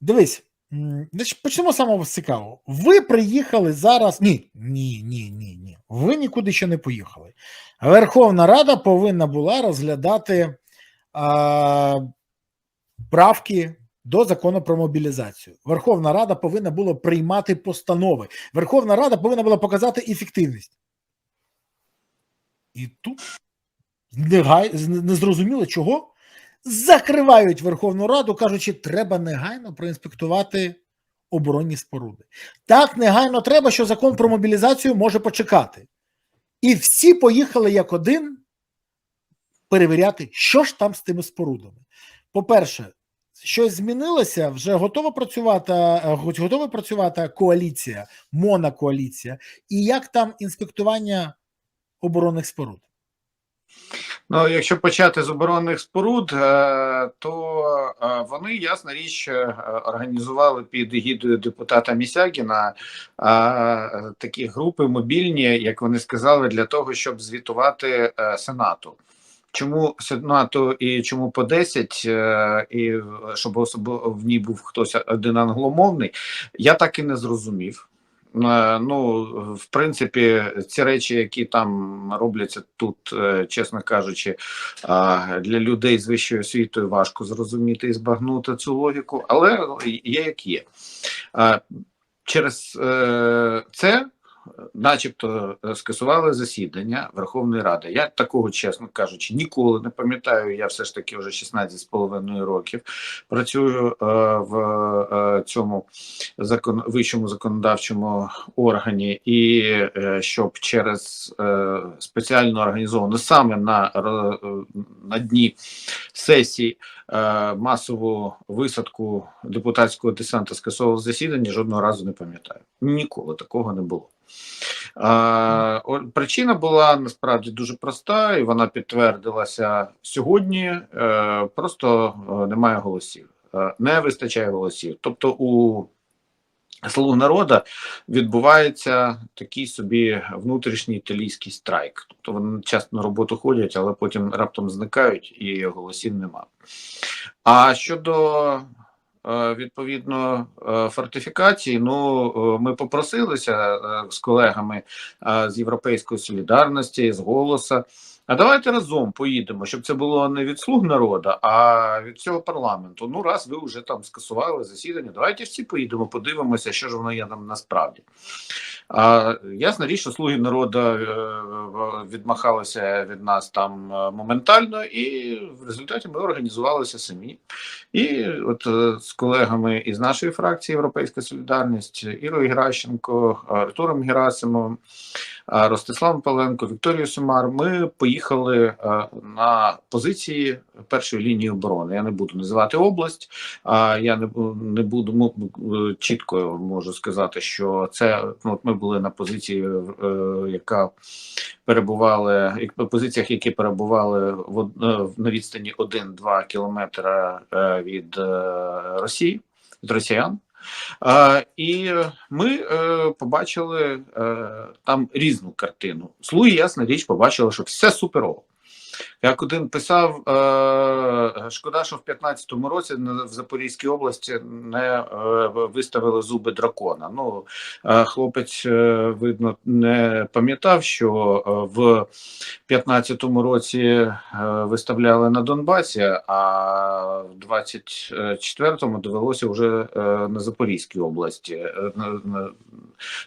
Дивись, значить, почнемо з самого цікавого. Ви приїхали зараз. Ні, ні, ні, ні, ні. Ви нікуди ще не поїхали. Верховна Рада повинна була розглядати а, правки до закону про мобілізацію. Верховна Рада повинна була приймати постанови. Верховна Рада повинна була показати ефективність. І тут незрозуміло чого закривають Верховну Раду, кажучи, треба негайно проінспектувати оборонні споруди. Так негайно треба, що закон про мобілізацію може почекати. І всі поїхали як один перевіряти, що ж там з тими спорудами. По-перше, щось змінилося, вже готова працювати, е, готова працювати коаліція, монокоаліція, і як там інспектування оборонних споруд? Ну, якщо почати з оборонних споруд, е, то е, вони, ясна річ, е, організували під егідою депутата Місягіна такі групи мобільні, як вони сказали, для того, щоб звітувати Сенату. Чому Сенату і чому по 10, і щоб особливо в ній був хтось один англомовний, я так і не зрозумів. Е, ну, в принципі, ці речі, які там робляться тут, е, чесно кажучи, для людей з вищою освітою важко зрозуміти і збагнути цю логіку, але є як є. Через е, це начебто е, скасували засідання Верховної Ради. Я такого, чесно кажучи, ніколи не пам'ятаю. Я все ж таки вже 16 з половиною років працюю е, в е, цьому закон вищому законодавчому органі, і щоб через спеціально організовану саме на, на дні сесії. Масову висадку депутатського десанту скасовував засідання, жодного разу не пам'ятаю. Ніколи такого не було. Причина була насправді дуже проста, і вона підтвердилася сьогодні. Е, просто е, немає голосів, не вистачає голосів. Тобто, у Слуг народа відбувається такий собі внутрішній італійський страйк. Тобто вони часто на роботу ходять, але потім раптом зникають і голосів нема. А щодо е, відповідно е, фортифікації, ну е, ми попросилися з колегами з Європейської солідарності, з голоса. А давайте разом поїдемо, щоб це було не від слуг народу, а від цього парламенту. Ну, раз ви вже там скасували засідання, давайте всі поїдемо, подивимося, що ж воно є там насправді. А, Ясна річ, що слуги народу е, відмахалися від нас там е, моментально, і в результаті ми організувалися самі. І от е, з колегами із нашої фракції Європейська Солідарність, Ірою Геращенко, Артуром Герасимовим. Ростиславом Паленко, Вікторією Сумар, ми поїхали е, на позиції першої лінії оборони. Я не буду називати область, я не не буду е, чітко можу сказати, що це ну, от ми були на позиції, е, яка перебували позиціях, які перебували в на відстані 1-2 кілометра від Росії від Росіян. І ми е, побачили е, там різну картину. Слуги, ясна річ, побачили, що все суперово. Як один писав, е, шкода, що в 15-му році в Запорізькій області не е, виставили зуби дракона. Ну е, хлопець, видно, не пам'ятав, що в 15-му році виставляли на Донбасі, а в 24-му довелося вже на Запорізькій області.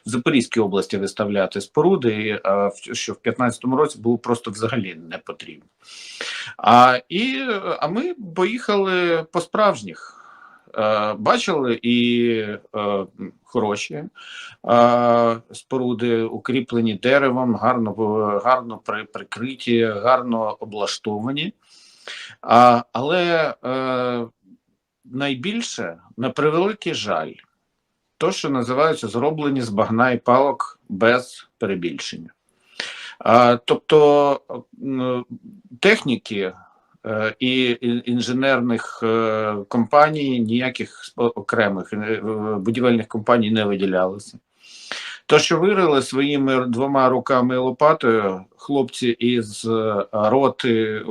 В Запорізькій області виставляти споруди, що в 15-му році було просто взагалі не потрібно. А і, а ми поїхали по справжніх. Е, бачили і е, хороші е, споруди, укріплені деревом, гарно гарно прикриті, гарно облаштовані. А, Але е, найбільше на превеликий жаль, то, що називаються зроблені з багна і палок без перебільшення. Тобто техніки е, і інженерних е, компаній ніяких окремих е, будівельних компаній не виділялося. То, що вирили своїми двома руками лопатою, хлопці із роти,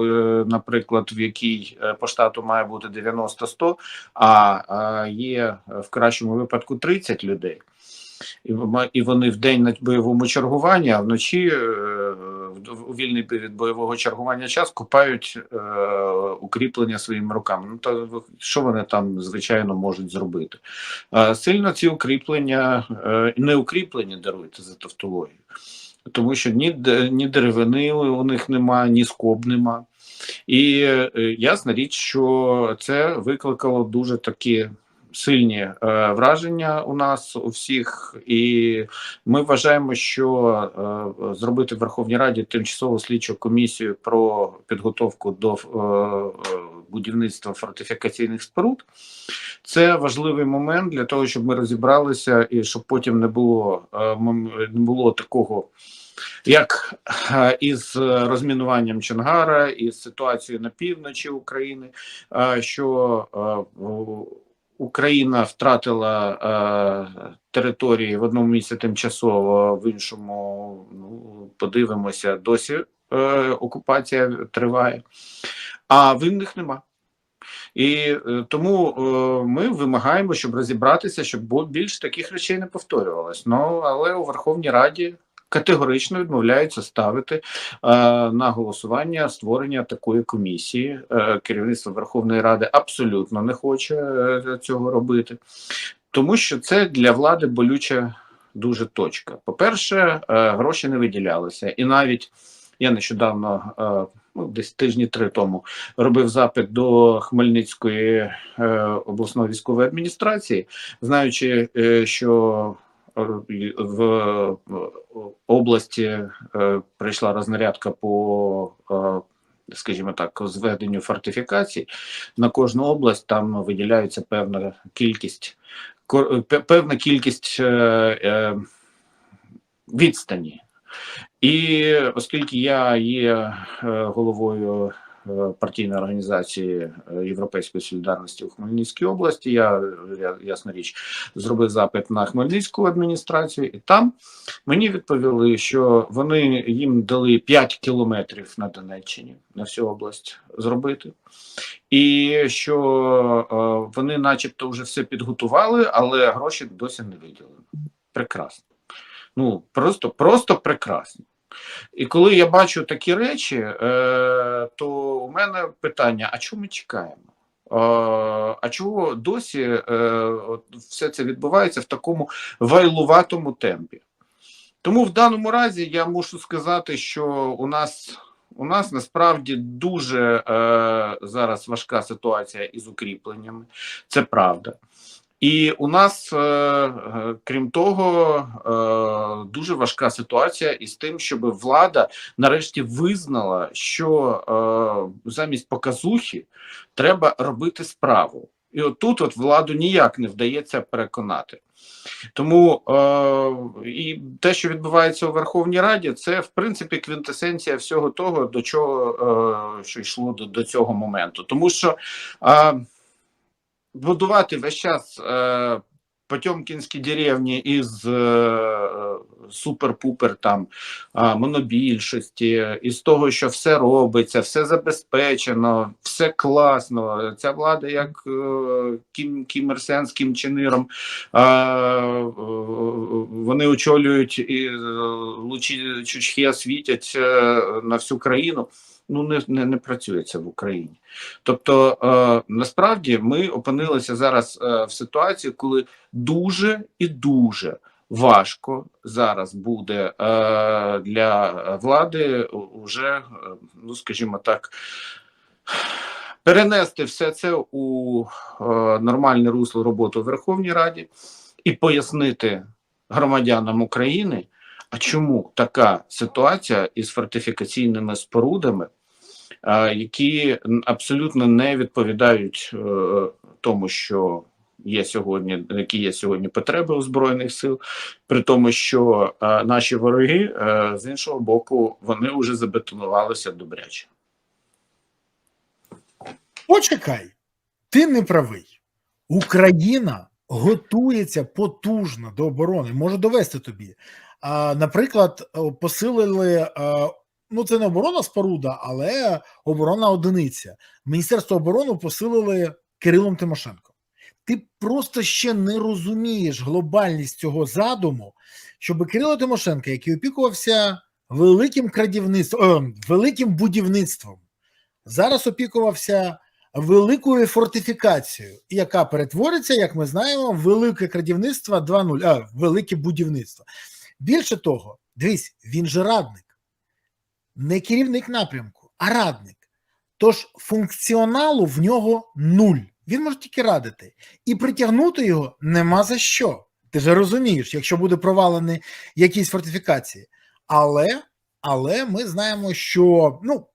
наприклад, в якій по штату має бути 90-100, а є в кращому випадку 30 людей. І вони в день на бойовому чергуванні, а вночі е, у вільний від бойового чергування час купають е, укріплення своїми руками. Ну то що вони там звичайно можуть зробити? Е, Сильно ці укріплення не укріплення даруйте за тавтологію, тому що ні, ні деревини у них нема, ні скоб нема. І ясна річ, що це викликало дуже такі сильні е, враження у нас у всіх, і ми вважаємо, що е, зробити в Верховній Раді тимчасову слідчу комісію про підготовку до е, будівництва фортифікаційних споруд. Це важливий момент для того, щоб ми розібралися і щоб потім не було не було такого. Як із розмінуванням Чонгара, із ситуацією на півночі України, що Україна втратила е, території в одному місці тимчасово, в іншому ну, подивимося, досі е, окупація триває, а винних нема. І е, тому е, ми вимагаємо, щоб розібратися, щоб бо- більш таких речей не повторювалось. Ну але у Верховній Раді категорично відмовляються ставити е, на голосування створення такої комісії. Е, керівництво Верховної Ради абсолютно не хоче е, цього робити, тому що це для влади болюча дуже точка. По-перше, е, гроші не виділялися, і навіть я нещодавно. е, Ну, десь тижні три тому робив запит до Хмельницької е, обласної військової адміністрації, знаючи, е, що е, в області е, прийшла рознарядка по, е, скажімо так, зведенню фортифікацій. На кожну область там виділяється певна кількість певна кількість е, е, відстані. І оскільки я є головою партійної організації е, Європейської солідарності у Хмельницькій області, я, ясна річ зробив запит на Хмельницьку адміністрацію, і там мені відповіли, що вони їм дали 5 кілометрів на Донеччині на всю область зробити. І що е, вони, начебто, вже все підготували, але гроші досі не виділили. Прекрасно. Ну просто, просто прекрасно. І коли я бачу такі речі, е, то у мене питання: а чого ми чекаємо? Е, а чого досі е, все це відбувається в такому вайлуватому темпі? Тому в даному разі я мушу сказати, що у нас у нас насправді дуже зараз важка ситуація із укріпленнями, це правда. І у нас, е, е, крім того, е, дуже важка ситуація із тим, щоб влада нарешті визнала, що замість показухи треба робити справу. І от тут от владу ніяк не вдається переконати. Тому е, і те, що відбувається у Верховній Раді, це в принципі квінтесенція всього того, до чого е, що йшло до, до цього моменту. Тому що е, будувати весь час е, Потьомкінські деревні із е, супер-пупер там е, монобільшості, із того, що все робиться, все забезпечено, все класно. Ця влада, як е, Кім, Кім Ір Сен з Кім е, е, вони очолюють і е, лучі Чучхе світять е, на всю країну. Ну не, не, не працює це в Україні. Тобто е, насправді ми опинилися зараз е, в ситуації, коли дуже і дуже важко зараз буде е, для влади уже, е, ну скажімо так, перенести все це у е, нормальне русло роботи у Верховній Раді і пояснити громадянам України, а чому така ситуація із фортифікаційними спорудами які абсолютно не відповідають е, тому, що є сьогодні, які є сьогодні потреби у збройних сил, при тому, що е, наші вороги е, з іншого боку вони вже забетонувалися добряче. Почекай, ти не правий. Україна готується потужно до оборони. Можу довести тобі. Наприклад, посилили. Е, Ну, це не оборона споруда, але оборонна одиниця. Міністерство оборони посилили Кирилом Тимошенко. Ти просто ще не розумієш глобальність цього задуму, щоб Кирило Тимошенко, який опікувався великим крадівництвом, е, великим будівництвом, зараз опікувався великою фортифікацією, яка перетвориться, як ми знаємо, в велике крадівництво 2.0, а велике будівництво. Більше того, дивись, він же радник, не керівник напрямку, а радник. Тож функціоналу в нього нуль. Він може тільки радити. І притягнути його нема за що. Ти же розумієш, якщо буде провалені якісь фортифікації. Але, але ми знаємо, що ну,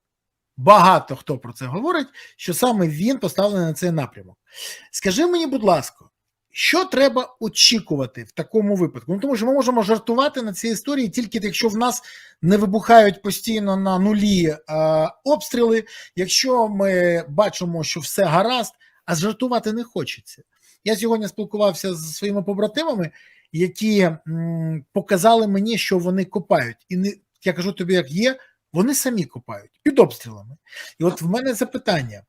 багато хто про це говорить, що саме він поставлений на цей напрямок. Скажи мені, будь ласка, що треба очікувати в такому випадку? Ну, тому що ми можемо жартувати на цій історії тільки якщо в нас не вибухають постійно на нулі е, обстріли, якщо ми бачимо, що все гаразд, а жартувати не хочеться. Я сьогодні спілкувався з своїми побратимами, які м, показали мені, що вони копають, і не я кажу тобі, як є, вони самі копають під обстрілами. І от в мене запитання: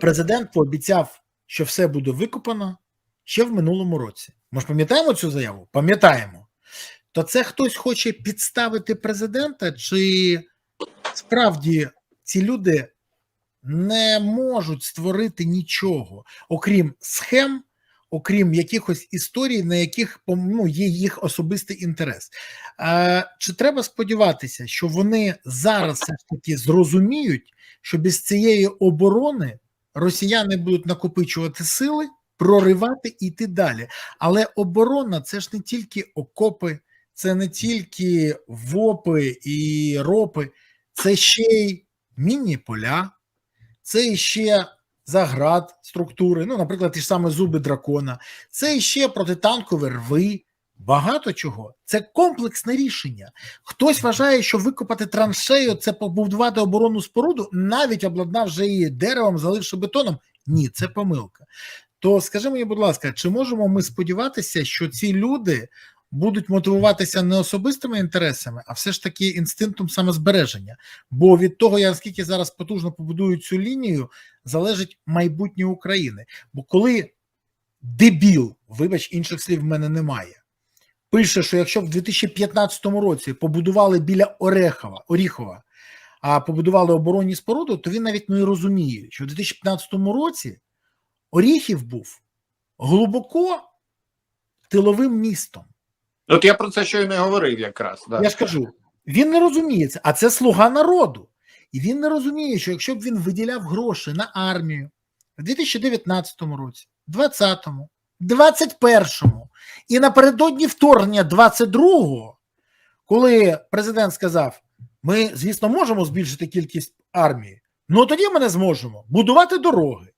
президент пообіцяв, що все буде викопано ще в минулому році. Ми ж пам'ятаємо цю заяву? Пам'ятаємо. То це хтось хоче підставити президента, чи справді ці люди не можуть створити нічого, окрім схем, окрім якихось історій, на яких ну, є їх особистий інтерес. Е, Чи треба сподіватися, що вони зараз все ж таки зрозуміють, що без цієї оборони росіяни будуть накопичувати сили, проривати і йти далі. Але оборона це ж не тільки окопи, це не тільки вопи і ропи, це ще й мінні поля, це ще заград структури, ну, наприклад, ті ж саме зуби дракона, це ще протитанкові рви. Багато чого. Це комплексне рішення. Хтось вважає, що викопати траншею це побудувати оборонну споруду, навіть обладнавши її деревом, заливши бетоном. Ні, це помилка. То скажи мені, будь ласка, чи можемо ми сподіватися, що ці люди будуть мотивуватися не особистими інтересами, а все ж таки інстинктом самозбереження? Бо від того, я наскільки зараз потужно побудують цю лінію, залежить майбутнє України. Бо коли дебіл, вибач, інших слів в мене немає. Пише, що якщо в 2015 році побудували біля Орехова, Оріхова, а побудували оборонні споруди, то він навіть не розуміє, що в 2015 році Оріхів був глибоко тиловим містом. От я про це щойно говорив якраз. Да. Я ж кажу, він не розуміє це, а це слуга народу. І він не розуміє, що якщо б він виділяв гроші на армію в 2019 році, 2020, 2021 і напередодні вторгнення 22-го, коли президент сказав: ми, звісно, можемо збільшити кількість армії, ну тоді ми не зможемо будувати дороги.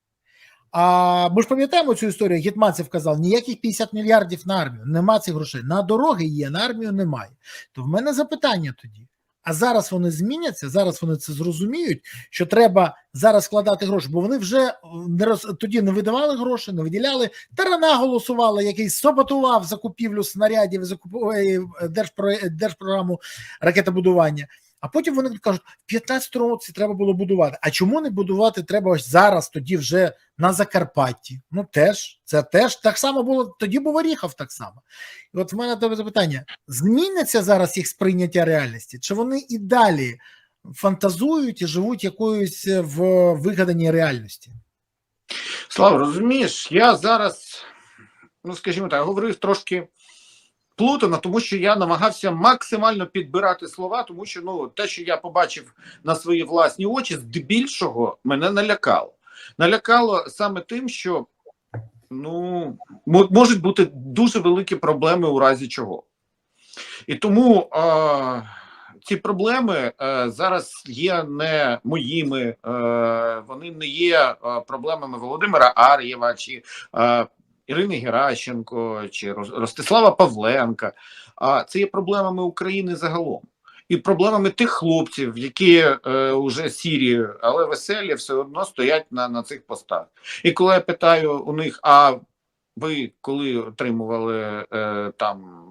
А ми ж пам'ятаємо цю історію, Гетманцев казав, ніяких 50 мільярдів на армію, нема цих грошей. На дороги є, на армію немає. То в мене запитання тоді. А зараз вони зміняться, зараз вони це зрозуміють, що треба зараз вкладати гроші, бо вони вже не роз... тоді не видавали гроші, не виділяли. Тарана голосувала, який саботував закупівлю снарядів, закупує держпро... держпрограму ракетобудування. А потім вони кажуть, в 15 році треба було будувати. А чому не будувати треба ось зараз, тоді вже на Закарпатті? Ну теж, це теж так само було. Тоді був Оріхов так само. І от в мене тебе запитання: зміниться зараз їх сприйняття реальності? Чи вони і далі фантазують і живуть якоюсь в вигаданій реальності? Слава, розумієш, я зараз, ну скажімо так, говорив трошки плутано, тому що я намагався максимально підбирати слова, тому що ну те, що я побачив на свої власні очі, здебільшого мене налякало. Налякало саме тим, що ну можуть бути дуже великі проблеми у разі чого. І тому а, ці проблеми а, зараз є не моїми, а, вони не є а, проблемами Володимира Ар'єва чи а, Ірини Геращенко чи Ростислава Павленка, а це є проблемами України загалом. І проблемами тих хлопців, які е, вже сірі, але веселі, все одно стоять на на цих постах. І коли я питаю у них, а ви коли отримували е, там,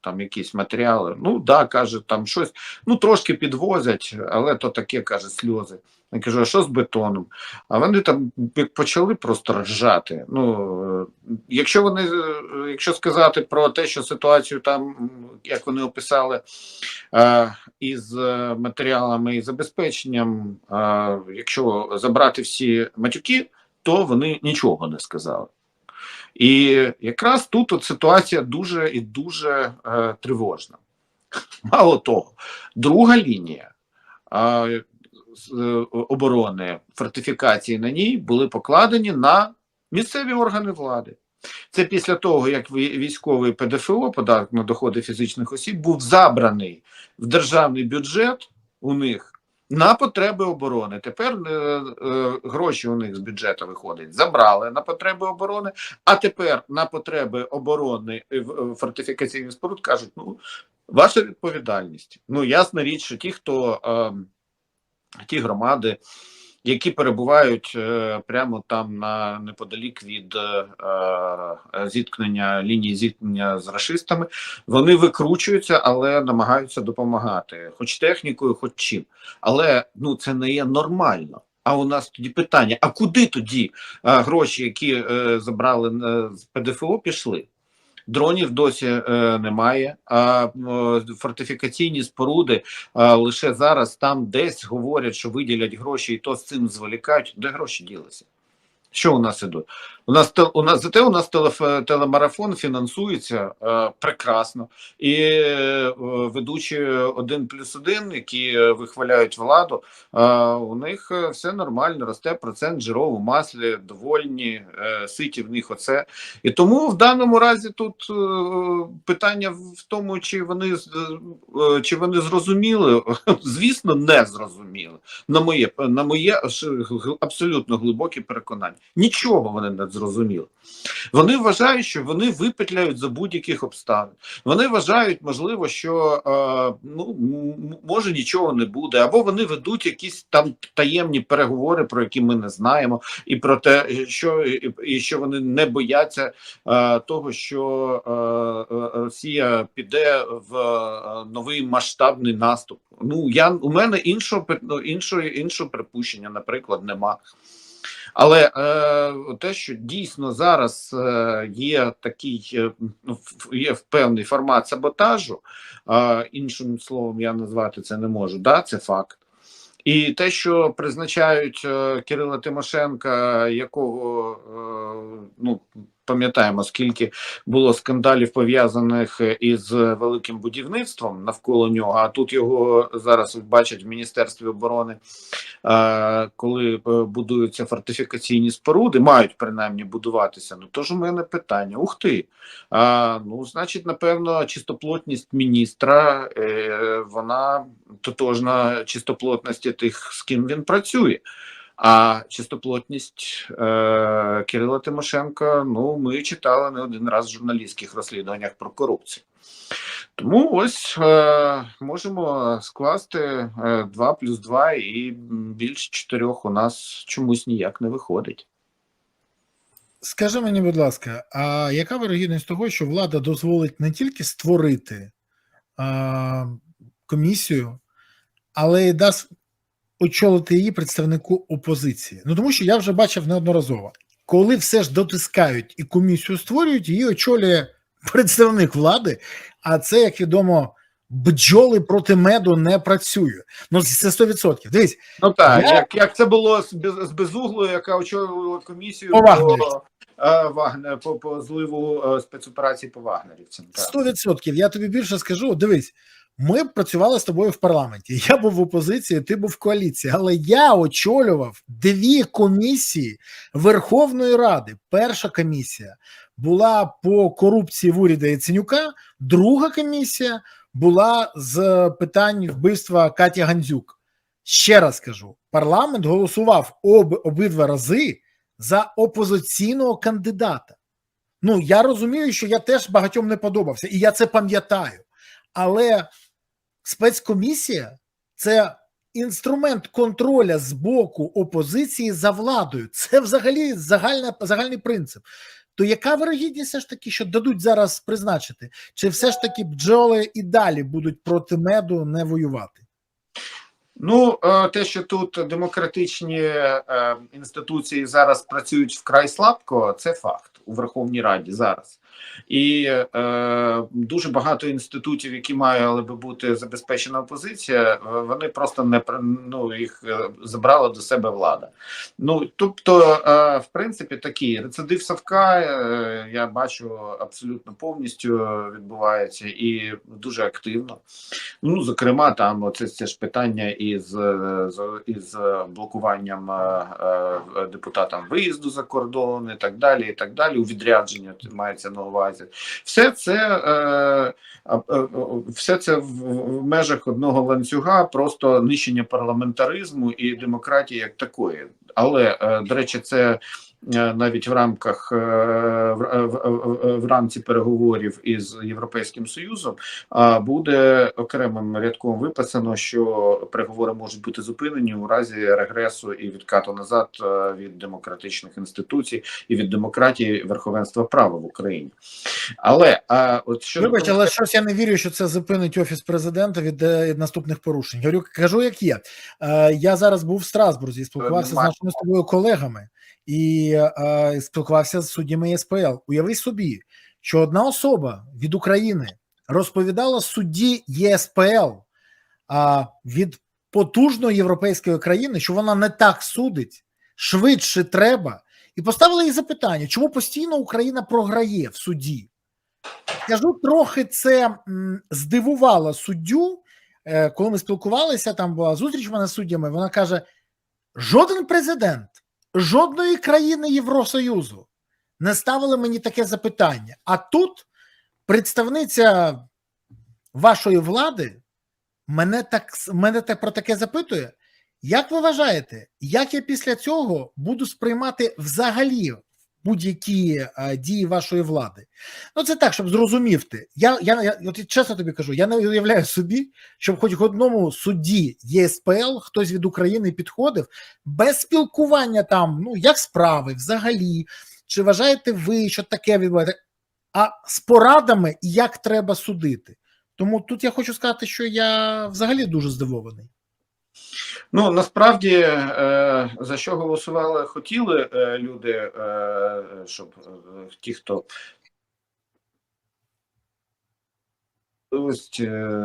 там якісь матеріали, ну да, каже, там щось, ну трошки підвозять, але то таке каже сльози. Я кажу, а що з бетоном? А вони там почали просто ржати. Ну, е, якщо вони, е, якщо сказати про те, що ситуацію там, як вони описали, е, із матеріалами і забезпеченням, якщо забрати всі матюки, то вони нічого не сказали. І якраз тут от ситуація дуже і дуже е, тривожна. Мало того, друга лінія е, оборони фортифікації на ній були покладені на місцеві органи влади. Це після того, як вій- військовий ПДФО, податок на доходи фізичних осіб, був забраний в державний бюджет у них на потреби оборони. Тепер е, е, гроші у них з бюджету виходить, забрали на потреби оборони, а тепер на потреби оборони в- е, фортифікаційних споруд кажуть: ну, ваша відповідальність. Ну, ясна річ, що ті, хто е, ті громади, які перебувають е, прямо там на неподалік від е, е, зіткнення лінії зіткнення з рашистами, вони викручуються, але намагаються допомагати, хоч технікою, хоч чим. Але ну це не є нормально. А у нас тоді питання: а куди тоді гроші, які забрали з ПДФО, пішли? Дронів досі е, немає, а е, фортифікаційні споруди лише зараз там десь говорять, що виділять гроші, і то з цим зволікають. Де гроші ділися? Що у нас ідуть? У нас у нас зате у нас телемарафон фінансується е, прекрасно, і е, ведучі один плюс один, які е, вихваляють владу, е, у них е, все нормально, росте процент жиров у маслі, довольні, е, ситі в них оце. І тому в даному разі тут е, питання в тому, чи вони е, чи вони зрозуміли, звісно, не зрозуміли. На моє на моє абсолютно глибоке переконання. Нічого вони не зрозуміли. Вони вважають, що вони випетляють за будь-яких обставин. Вони вважають, можливо, що е, ну може нічого не буде, або вони ведуть якісь там таємні переговори, про які ми не знаємо, і про те, що і, і що вони не бояться е, того, що е, е, Росія піде в е, новий масштабний наступ. Ну я у мене іншого ну, іншого іншого припущення, наприклад, нема. Але е, те, що дійсно зараз е, є такий е, ну, є певний формат саботажу, е, іншим словом я назвати це не можу. Да, це факт. І те, що призначають е, Кирила Тимошенка, якого ну пам'ятаємо, скільки було скандалів пов'язаних із великим будівництвом навколо нього. А тут його зараз бачать в міністерстві оборони, коли е, будуються фортифікаційні споруди, мають принаймні будуватися. Ну тож у мене питання: ух ти! А, ну, значить, напевно, чистоплотність міністра е, вона тотожна чистоплотності тих, з ким він працює. А чистоплотність е, Кирила Тимошенка, ну, ми читали не один раз в журналістських розслідуваннях про корупцію. Тому ось е, можемо скласти е, 2 плюс 2 і м, більш чотирьох у нас чомусь ніяк не виходить. Скажи мені, будь ласка, а яка вирогідність того, що влада дозволить не тільки створити а, комісію, але й дасть очолити її представнику опозиції? Ну тому що я вже бачив неодноразово, коли все ж дотискають і комісію створюють, її очолює представник влади, а це, як відомо, бджоли проти меду не працює. Ну це 100%. Дивись, Ну так, Я- як, як це було з, без- з безуглою, яка очолювала комісію По по, е, Вагнер, по, по зливу е, спецоперації по Вагнерівцям. Сто відсотків. Я тобі більше скажу. Дивись, ми працювали з тобою в парламенті. Я був в опозиції, ти був в коаліції, але я очолював дві комісії Верховної Ради. Перша комісія була по корупції в уряді Яценюка, друга комісія була з питань вбивства Каті Гандзюк. Ще раз кажу: парламент голосував об, обидва рази за опозиційного кандидата. Ну, я розумію, що я теж багатьом не подобався, і я це пам'ятаю. Але спецкомісія це інструмент контроля з боку опозиції за владою. Це взагалі загальна, загальний принцип. То яка вирогідність все ж таки, що дадуть зараз призначити? Чи все ж таки бджоли і далі будуть проти меду не воювати? Ну, е, те, що тут демократичні е, інституції зараз працюють вкрай слабко, це факт у Верховній Раді зараз. І е, дуже багато інститутів, які мали би бути забезпечена опозиція, е, вони просто не ну, їх е, забрала до себе влада. Ну тобто, е, в принципі, такий рецидив Савка е, я бачу абсолютно повністю відбувається і дуже активно. Ну, зокрема, там оце це ж питання із, е, із блокуванням е, е, депутатам виїзду за кордон і так далі. І так далі. У відрядження мається на увазі. Все це, е, е, все це в, межах одного ланцюга, просто нищення парламентаризму і демократії як такої. Але, е, до речі, це. Е, Навіть в рамках е, в, в, рамці переговорів із Європейським Союзом буде окремим рядком виписано, що переговори можуть бути зупинені у разі регресу і відкату назад е, від демократичних інституцій і від демократії верховенства права в Україні. Але а от що Вибач, але щось я не вірю, що це зупинить офіс президента від е, наступних порушень. Говорю, кажу, як є. Е, я зараз був в Страсбурзі, спілкувався з нашими з тобою колегами і е, спілкувався з суддями СПЛ. Уяви собі, що одна особа від України розповідала судді ЄСПЛ а, від потужної європейської країни, що вона не так судить, швидше треба, і поставили їй запитання, чому постійно Україна програє в суді. Скажу, трохи це здивувало суддю, е, коли ми спілкувалися, там була зустріч мене з суддями. Вона каже: жоден президент жодної країни Євросоюзу не ставили мені таке запитання. А тут представниця вашої влади мене так мене так про таке запитує. Як ви вважаєте, як я після цього буду сприймати взагалі будь-які е, дії вашої влади? Ну, це так, щоб зрозумів ти. Я, я, я от чесно тобі кажу, я не уявляю собі, щоб хоч в одному судді ЄСПЛ хтось від України підходив без спілкування там, ну як справи взагалі. Чи вважаєте ви, що таке відбувається? А з порадами, як треба судити. Тому тут я хочу сказати, що я взагалі дуже здивований. Ну насправді е, за що голосували, хотіли е, люди, е, щоб ті, хто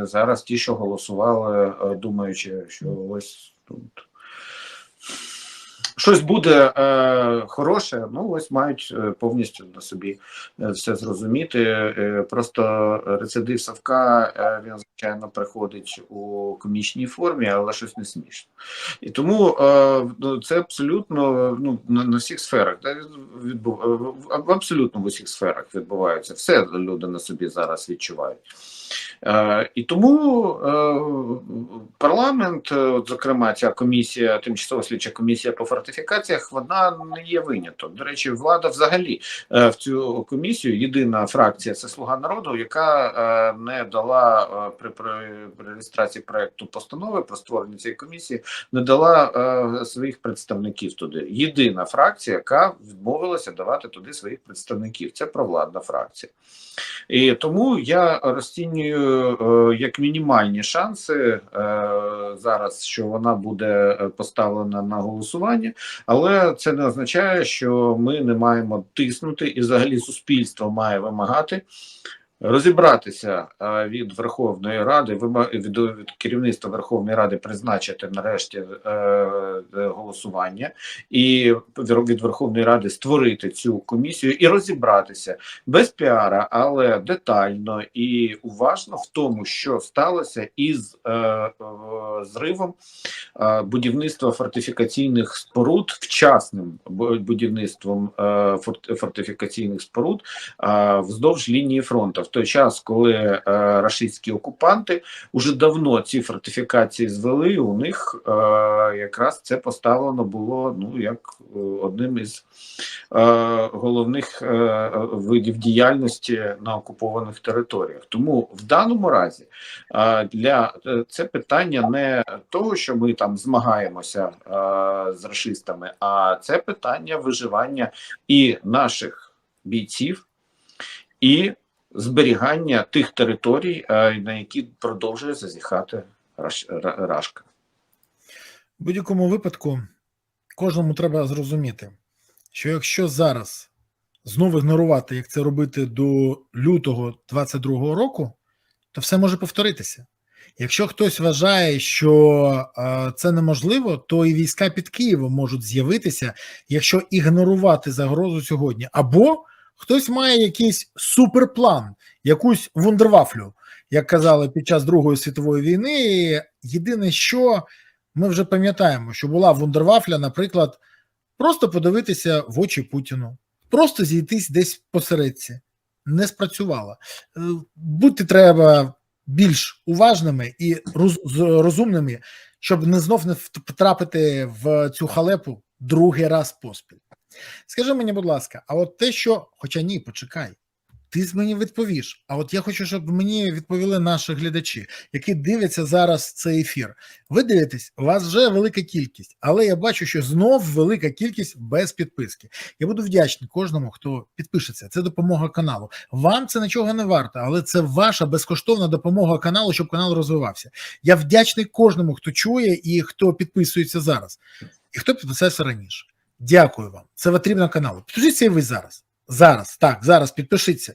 зараз ті, що голосували, думаючи, що ось тут. Щось буде е, хороше, ну ось мають е, повністю на собі е, все зрозуміти. Е, просто рецидив Савка він звичайно приходить у комічній формі, але щось не смішно. І тому е, ну, це абсолютно ну, на, на всіх сферах, да, відбув, абсолютно в усіх сферах відбувається. Все люди на собі зараз відчувають. Е, і тому е, парламент, е, от, зокрема, ця комісія, тимчасова слідча комісія по фортифікаціях, вона не є виняток. До речі, влада взагалі в цю комісію єдина фракція це Слуга народу, яка не дала при, при, реєстрації проекту постанови про створення цієї комісії, не дала своїх представників туди. Єдина фракція, яка відмовилася давати туди своїх представників. Це провладна фракція. І тому я розцінюю е, як мінімальні шанси е, зараз, що вона буде е, поставлена на голосування, але це не означає, що ми не маємо тиснути, і взагалі суспільство має вимагати. Розібратися від Верховної Ради, від, керівництва Верховної Ради призначити нарешті е, е, голосування і від Верховної Ради створити цю комісію і розібратися без піара, але детально і уважно в тому, що сталося із е, зривом будівництва фортифікаційних споруд, вчасним будівництвом фортифікаційних споруд вздовж лінії фронту. Той час, коли е, рашистські окупанти уже давно ці фортифікації звели, у них е, якраз це поставлено було ну як е, одним із е, головних е, видів діяльності на окупованих територіях. Тому в даному разі е, для е, це питання не того, що ми там змагаємося е, з расистами, а це питання виживання і наших бійців і зберігання тих територій, е, на які продовжує зазіхати Раш- Ра- Рашка. В будь-якому випадку кожному треба зрозуміти, що якщо зараз знову ігнорувати, як це робити до лютого 22-го року, то все може повторитися. Якщо хтось вважає, що е, це неможливо, то і війська під Києвом можуть з'явитися, якщо ігнорувати загрозу сьогодні. Або хтось має якийсь суперплан, якусь вундервафлю, як казали під час Другої світової війни. І єдине, що ми вже пам'ятаємо, що була вундервафля, наприклад, просто подивитися в очі Путіну, просто зійтись десь посередці. Не спрацювала. Е, Бути треба більш уважними і роз, розумними, щоб не знов не втрапити в цю халепу другий раз поспіль. Скажи мені, будь ласка, а от те, що, хоча ні, почекай, ти з мені відповіш. А от я хочу, щоб мені відповіли наші глядачі, які дивляться зараз цей ефір. Ви дивитесь, у вас вже велика кількість, але я бачу, що знов велика кількість без підписки. Я буду вдячний кожному, хто підпишеться. Це допомога каналу. Вам це нічого не варто, але це ваша безкоштовна допомога каналу, щоб канал розвивався. Я вдячний кожному, хто чує і хто підписується зараз, і хто підписався раніше. Дякую вам. Це потрібно каналу. Підпишіться і ви зараз. Зараз, так, зараз підпишіться.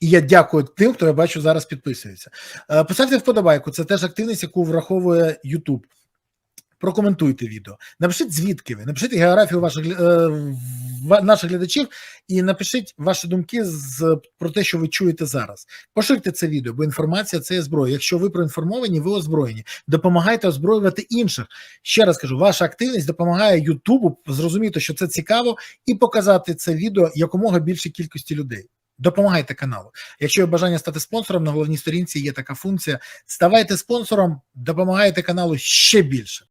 І я дякую тим, хто я бачу зараз підписується. Е, Поставте вподобайку, це теж активність, яку враховує YouTube. Прокоментуйте відео, напишіть звідки ви, напишіть географію ваших е, наших глядачів і напишіть ваші думки з про те, що ви чуєте зараз. Поширте це відео, бо інформація це є зброя. Якщо ви проінформовані, ви озброєні. Допомагайте озброювати інших. Ще раз кажу, ваша активність допомагає Ютубу зрозуміти, що це цікаво, і показати це відео якомога більшій кількості людей. Допомагайте каналу. Якщо є бажання стати спонсором, на головній сторінці є така функція. Ставайте спонсором, допомагайте каналу ще більше.